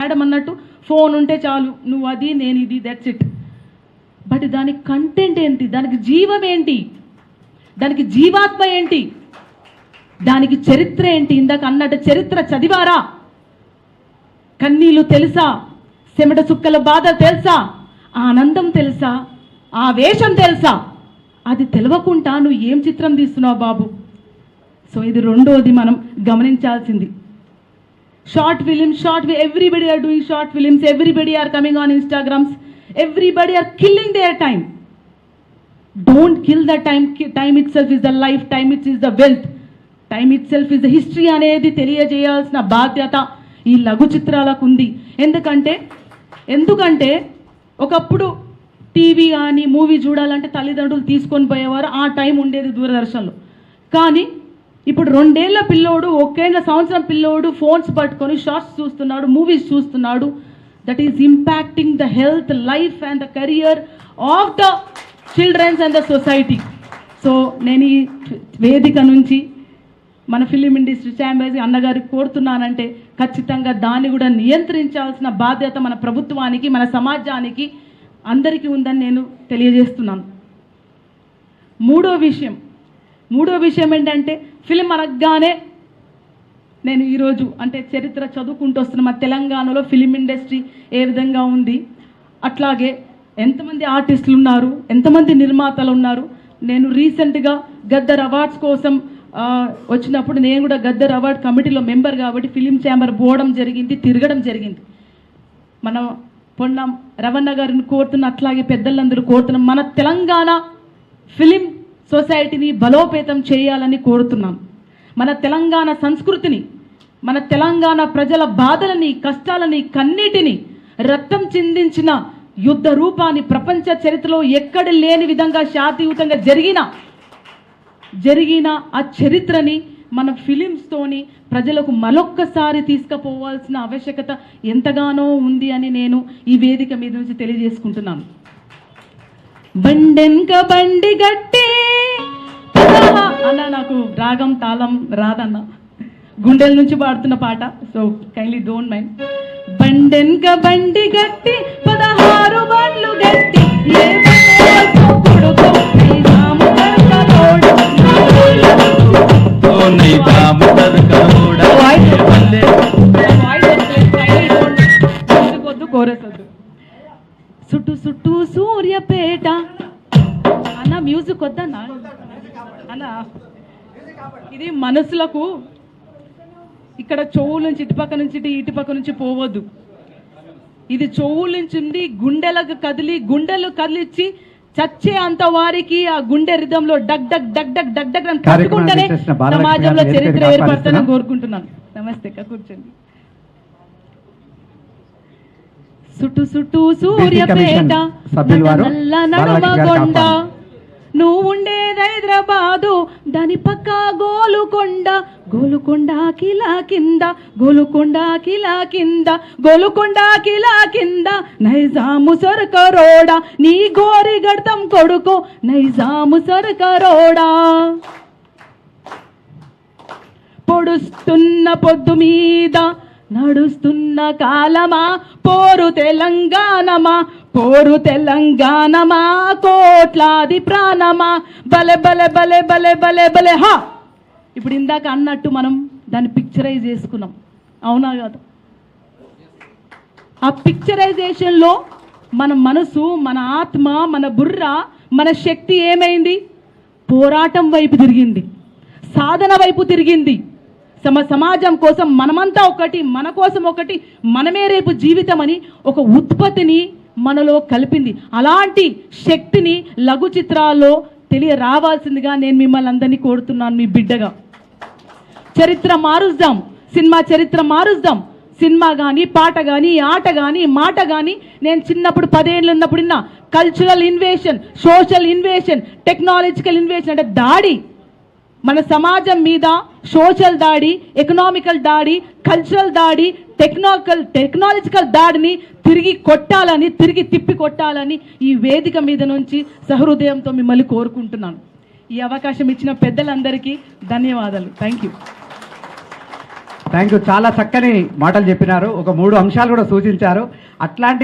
Madam అన్నట్టు phone ఉంటే చాలు నువ్వు అది నేను ఇది దట్స్ ఇట్ బట్ దానికి కంటెంట్ ఏంటి? దానికి జీవం ఏంటి? దానికి జీవాత్మ ఏంటి? దానికి చరిత్ర ఏంటి? ఇందాక అన్నట్టు చరిత్ర చదివారా? కన్నీళ్ళు తెలుసా? చెమట చుక్కల బాధ తెలుసా? ఆనందం తెలుసా? ఆవేశం తెలుసా? అది తెలవకుండా నువ్వు ఏం చిత్రం తీస్తున్నావు బాబు? సో ఇది రెండోది మనం గమనించాల్సింది. Short films short everybody are doing short films everybody are coming on Instagrams everybody are killing their time don't kill the time time itself is the life time it's is the wealth time itself is the history అనేది తెలియజేయాల్సిన బాధ్యత ఈ లఘు చిత్రాలకు ఉంది. ఎందుకంటే ఎందుకంటే ఒకప్పుడు టీవీ కానీ మూవీ చూడాలంటే తల్లిదండ్రులు తీసుకొని పోయేవారు. ఆ టైం ఉండేది దూరదర్శన్లో. కానీ ఇప్పుడు రెండేళ్ళ పిల్లోడు ఒకేళ్ళ సంవత్సరం పిల్లోడు ఫోన్స్ పట్టుకొని షార్ట్స్ చూస్తున్నాడు మూవీస్ చూస్తున్నాడు. That is impacting the health life and the career of the childrens and the society so నేను ఈ వేదిక నుంచి మన ఫిలిం ఇండస్ట్రీ ఛాంబర్స్ అన్నగారికి కోరుతున్నానంటే ఖచ్చితంగా దాన్ని కూడా నియంత్రించాల్సిన బాధ్యత మన ప్రభుత్వానికి మన సమాజానికి అందరికీ ఉందని నేను తెలియజేస్తున్నాను. మూడో విషయం మూడో విషయం ఏంటంటే ఫిలిం అనగానే నేను ఈరోజు అంటే చరిత్ర చదువుకుంటూ వస్తున్న మా తెలంగాణలో ఫిలిం ఇండస్ట్రీ ఏ విధంగా ఉంది అట్లాగే ఎంతమంది ఆర్టిస్టులు ఉన్నారు ఎంతమంది నిర్మాతలు ఉన్నారు. నేను రీసెంట్గా గద్దర్ అవార్డ్స్ కోసం వచ్చినప్పుడు నేను కూడా గద్దర్ అవార్డ్ కమిటీలో మెంబర్ కాబట్టి ఫిలిం ఛాంబర్ పోవడం జరిగింది తిరగడం జరిగింది. మన పొన్నం రవణ గారిని కోరుతున్న అట్లాగే పెద్దలందరూ కోరుతున్నాం మన తెలంగాణ ఫిలిం సొసైటీని బలోపేతం చేయాలని కోరుతున్నాం. మన తెలంగాణ సంస్కృతిని మన తెలంగాణ ప్రజల బాధలని కష్టాలని కన్నీటిని రక్తం చిందించిన యుద్ధ రూపాన్ని ప్రపంచ చరిత్రలో ఎక్కడ లేని విధంగా శాంతియుతంగా జరిగిన జరిగిన ఆ చరిత్రని మన ఫిలిమ్స్తోని ప్రజలకు మరొక్కసారి తీసుకుపోవాల్సిన ఆవశ్యకత ఎంతగానో ఉంది అని నేను ఈ వేదిక మీద నుంచి తెలియజేసుకుంటున్నాను. బండెన్క బండి గట్టి పదహా అన్న నాకు రాగం తాళం రాదన్న. గుండెల నుంచి పాడుతున్న పాట. సో కైండ్లీ డోంట్ మైండ్ బండెన్క బండి గట్టి పదహారు బండ్లు గట్టి ఏ బండేసో చుట్టూ చుట్టూ సూర్యపేట. అన్న మ్యూజిక్ వద్దన్నా అన్న ఇది మనసులకు ఇక్కడ చెవుల నుంచి ఇటుపక్క నుంచి ఇటు ఇటుపక్క నుంచి పోవద్దు ఇది చెవుల నుంచి ఉండి గుండెలకు కదిలి గుండెలు కదిలిచ్చి చచ్చే అంత వారికి ఆ గుండె రిధంలో డగ్ డగ్ డగ్ డగ్ డగ్ డగ్ అని పట్టుకుంటేనే సమాజంలో చరిత్ర ఆహ్వానిస్తున్నాం. కోరుకుంటున్నాను నమస్తే కూర్చోండి సుట్టు సుట్టు సూర్యపేట నల్ల ఆహ్వానం. నువ్వు ఉండేది హైదరాబాదు దాని పక్క గోలుకొండ గోలుకొండ కిలా కింద గోలుకొండ కిలా కింద గోలుకొండ కిలా కింద నైజాము సరకరోడా నీ గోరి గడతం కొడుకు నైజాము సరకరోడా పొడుస్తున్న పొద్దు మీద నడుస్తున్న కాలమా పోరు తెలంగాణమా పోరు తెలంగాణమా కోట్లాది ప్రాణమా. బలె బలె బలె బలె బలె బలె హా! ఇప్పుడు ఇందాక అన్నట్టు మనం దాన్ని పిక్చరైజ్ చేసుకున్నాం. అవునా కాదు? ఆ పిక్చరైజేషన్లో మన మనసు మన ఆత్మ మన బుర్ర మన శక్తి ఏమైంది? పోరాటం వైపు తిరిగింది. సాధన వైపు తిరిగింది. సమ సమాజం కోసం మనమంతా ఒకటి మన కోసం ఒకటి మనమే రేపు జీవితం అని ఒక ఉత్పత్తిని మనలో కలిపింది. అలాంటి శక్తిని లఘు చిత్రాల్లో తెలియ రావాల్సిందిగా నేను మిమ్మల్ని అందరినీ కోరుతున్నాను మీ బిడ్డగా. చరిత్ర మారుద్దాం. సినిమా చరిత్ర మారుద్దాం. సినిమా కానీ పాట కానీ ఆట కానీ మాట కానీ నేను చిన్నప్పుడు పదేళ్ళు ఉన్నప్పుడు cultural invasion social invasion technological invasion అంటే దాడి. మన సమాజం మీద సోషల్ దాడి ఎకనామికల్ దాడి కల్చరల్ దాడి టెక్నాకల్ టెక్నాలజికల్ దాడిని తిరిగి కొట్టాలని తిరిగి తిప్పి కొట్టాలని ఈ వేదిక మీద నుంచి సహృదయంతో మిమ్మల్ని కోరుకుంటున్నాను. ఈ అవకాశం ఇచ్చిన పెద్దలందరికీ ధన్యవాదాలు. థ్యాంక్ యూ థ్యాంక్ యూ చాలా చక్కని మాటలు చెప్పినారు. ఒక మూడు అంశాలు కూడా సూచించారు. అట్లాంటి